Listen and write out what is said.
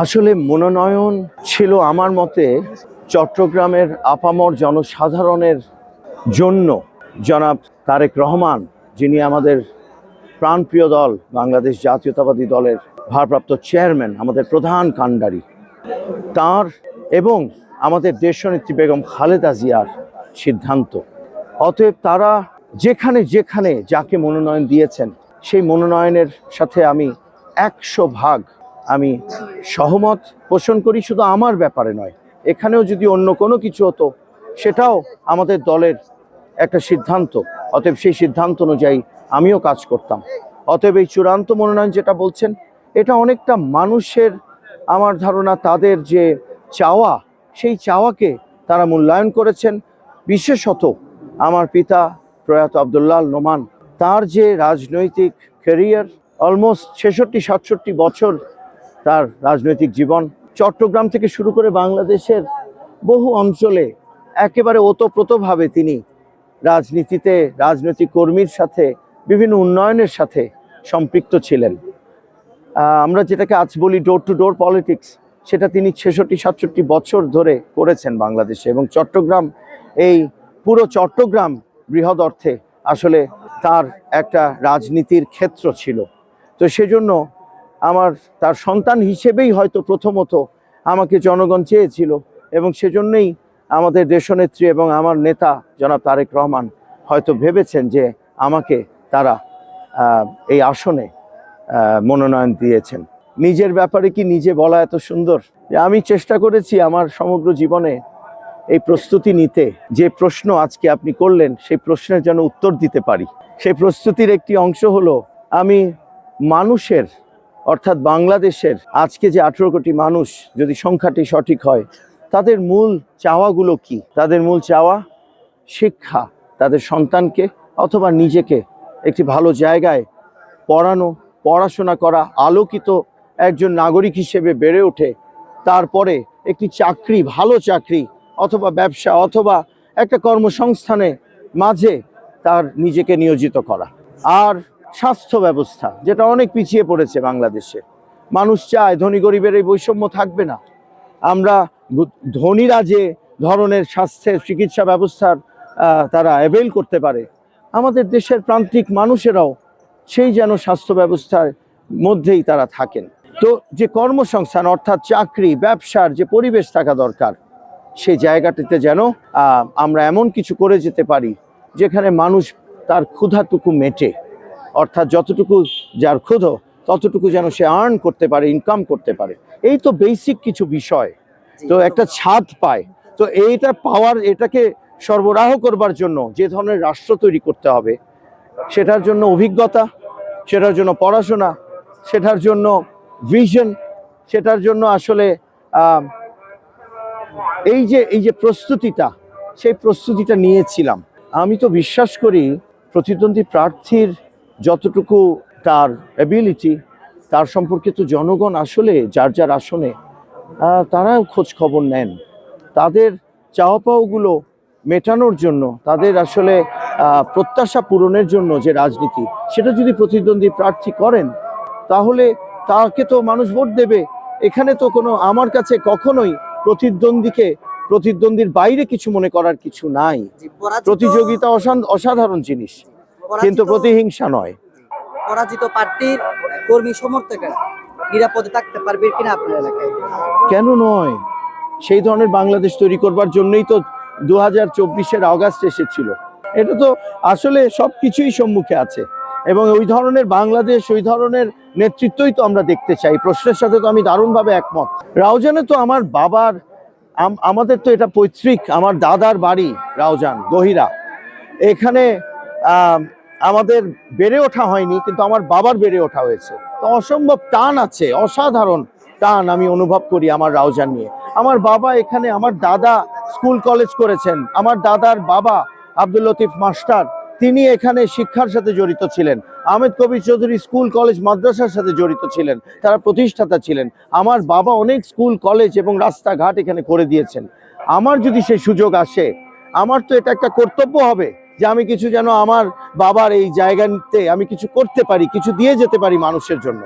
আসলে মনোনয়ন ছিল আমার মতে চট্টগ্রামের আপামর জনসাধারণের জন্য। জনাব তারেক রহমান, যিনি আমাদের প্রাণপ্রিয় দল, বাংলাদেশ জাতীয়তাবাদী দলের ভারপ্রাপ্ত চেয়ারম্যান, আমাদের প্রধান কাণ্ডারি। তার এবং আমাদের দেশনেত্রী বেগম খালেদা জিয়ার সিদ্ধান্ত। অতএব তারা যেখানে যেখানে যাকে মনোনয়ন দিয়েছেন, সেই মনোনয়নের সাথে আমি একশো ভাগ আমি সহমত পোষণ করি, শুধু আমার ব্যাপারে নয়, এখানেও যদি অন্য কোনো কিছু হতো, সেটাও আমাদের দলের একটা সিদ্ধান্ত। অতএব সেই সিদ্ধান্ত অনুযায়ী আমিও কাজ করতাম। অতএব এই চূড়ান্ত মনোনয়ন যেটা বলছেন, এটা অনেকটা মানুষের আমার ধারণা, তাদের যে চাওয়া, সেই চাওয়াকে তারা মূল্যায়ন করেছেন। বিশেষত আমার পিতা প্রয়াত আবদুল্লাহ নোমান, তার যে রাজনৈতিক ক্যারিয়ার অলমোস্ট ছেষট্টি, সাতষট্টি বছর তার রাজনৈতিক জীবন। চট্টগ্রাম থেকে শুরু করে বাংলাদেশের বহু অঞ্চলে একেবারে ওতপ্রোতভাবে তিনি রাজনীতিতে রাজনৈতিক কর্মীর সাথে, বিভিন্ন উন্নয়নের সাথে সম্পৃক্ত ছিলেন। আমরা যেটাকে আজ বলি ডোর টু ডোর পলিটিক্স সেটা তিনি ছেষট্টি, সাতষট্টি বছর ধরে করেছেন বাংলাদেশে এবং চট্টগ্রাম, এই পুরো চট্টগ্রাম বৃহৎ অর্থে আসলে তার একটা রাজনীতির ক্ষেত্র ছিল। তো সেজন্য আমার তার সন্তান হিসেবেই হয়তো প্রথমত আমাকে জনগণ চেয়েছিল এবং সেজন্যই আমাদের দেশনেত্রী এবং আমার নেতা জনাব তারেক রহমান হয়তো ভেবেছেন যে আমাকে তারা এই আসনে মনোনয়ন দিয়েছেন। নিজের ব্যাপারে কি নিজে বলা এত সুন্দর? যে আমি চেষ্টা করেছি আমার সমগ্র জীবনে এই প্রস্তুতি নিতে। যে প্রশ্ন আজকে আপনি করলেন, সেই প্রশ্নের যেন উত্তর দিতে পারি। সেই প্রস্তুতির একটি অংশ হলো, আমি মানুষের অর্থাৎ বাংলাদেশের আজকে যে আঠেরো কোটি মানুষ যদি সংখ্যাটি সঠিক হয়, তাদের মূল চাওয়াগুলো কি? তাদের মূল চাওয়া শিক্ষা, তাদের সন্তানকে অথবা নিজেকে একটি ভালো জায়গায় পড়ানো, পড়াশোনা করা, আলোকিত একজন নাগরিক হিসেবে বেড়ে ওঠে, তারপরে একটি চাকরি, ভালো চাকরি অথবা ব্যবসা অথবা একটা কর্মসংস্থানে মাঝে তার নিজেকে নিয়োজিত করা। আর স্বাস্থ্য ব্যবস্থা, যেটা অনেক পিছিয়ে পড়েছে বাংলাদেশে। মানুষ চায় ধনী গরিবের এই বৈষম্য থাকবে না। আমরা ধনীরা যে ধরনের স্বাস্থ্যের চিকিৎসা ব্যবস্থার তারা অ্যাভেল করতে পারে, আমাদের দেশের প্রান্তিক মানুষেরাও সেই যেন স্বাস্থ্য ব্যবস্থার মধ্যেই তারা থাকেন। তো যে কর্মসংস্থান, অর্থাৎ চাকরি, ব্যবসার যে পরিবেশ থাকা দরকার, সেই জায়গাটিতে যেন আমরা এমন কিছু করে যেতে পারি, যেখানে মানুষ তার ক্ষুধাটুকু মেটে। অর্থাৎ যতটুকু যার ক্ষুধ ততটুকু যেন সে আর্ন করতে পারে ইনকাম করতে পারে। এই তো বেসিক কিছু বিষয়। তো একটা ছাদ পায়। তো এইটা পাওয়ার এটাকে সরবরাহ করবার জন্য যে ধরনের রাষ্ট্র তৈরি করতে হবে সেটার জন্য অভিজ্ঞতা সেটার জন্য পড়াশোনা সেটার জন্য ভিশন সেটার জন্য আসলে এই যে এই যে প্রস্তুতিটা সেই প্রস্তুতিটা নিয়েছিলাম। আমি তো বিশ্বাস করি প্রতিদ্বন্দ্বী প্রার্থীর যতটুকু তার অ্যাবিলিটি তার সম্পর্কে তো জনগণ আসলে যার যার আসনে তারাও খোঁজ খবর নেন। তাদের চাওয়া পাওয়াগুলো মেটানোর জন্য তাদের আসলে প্রত্যাশা পূরণের জন্য যে রাজনীতি সেটা যদি প্রতিদ্বন্দ্বী প্রার্থী করেন তাহলে তাকে তো মানুষ ভোট দেবে। এখানে তো কোনো আমার কাছে কখনোই প্রতিদ্বন্দ্বীকে প্রতিদ্বন্দ্বীর বাইরে কিছু মনে করার কিছু নাই। প্রতিযোগিতা অসাধারণ জিনিস। কিন্তু প্রতিহিংসা নয়। পরাজিত প্রার্থীর কর্মী সমর্থকেরা নিরাপদে থাকতে পারবে কিনা আপনার এলাকায়? কেন নয়? সেই ধরনের বাংলাদেশ তৈরি করবার জন্যই তো দু হাজার চব্বিশের অগাস্ট এসেছিল। এটা তো আসলে সব কিছুই সম্মুখে আছে। এবং ওই ধরনের বাংলাদেশ ওই ধরনের নেতৃত্বই তো আমরা দেখতে চাই। প্রশ্নের সাথে তো আমি দারুণভাবে একমত। রাউজানে তো আমার বাবার আম- আমাদের তো এটা পৈতৃক আমার দাদার বাড়ি রাউজান গহিরা। এখানে আমাদের বেড়ে ওঠা হয়নি, কিন্তু আমার বাবার বেড়ে ওঠা হয়েছে। তো অসম্ভব টান আছে, অসাধারণ টান আমি অনুভব করি আমার রাউজান নিয়ে। আমার বাবা এখানে আমার দাদা স্কুল কলেজ করেছেন, আমার দাদার বাবা আব্দুল লতিফ মাস্টার, তিনি এখানে শিক্ষার সাথে জড়িত ছিলেন, আহমেদ কবির চৌধুরী স্কুল কলেজ মাদ্রাসার সাথে জড়িত ছিলেন, তারা প্রতিষ্ঠাতা ছিলেন। আমার বাবা অনেক স্কুল, কলেজ এবং রাস্তাঘাট এখানে করে দিয়েছেন। আমার যদি সেই সুযোগ আসে, আমার তো এটা একটা কর্তব্য হবে। যে আমি কিছু যেন আমার বাবার এই জায়গাতে আমি কিছু করতে পারি, কিছু দিয়ে যেতে পারি মানুষের জন্য।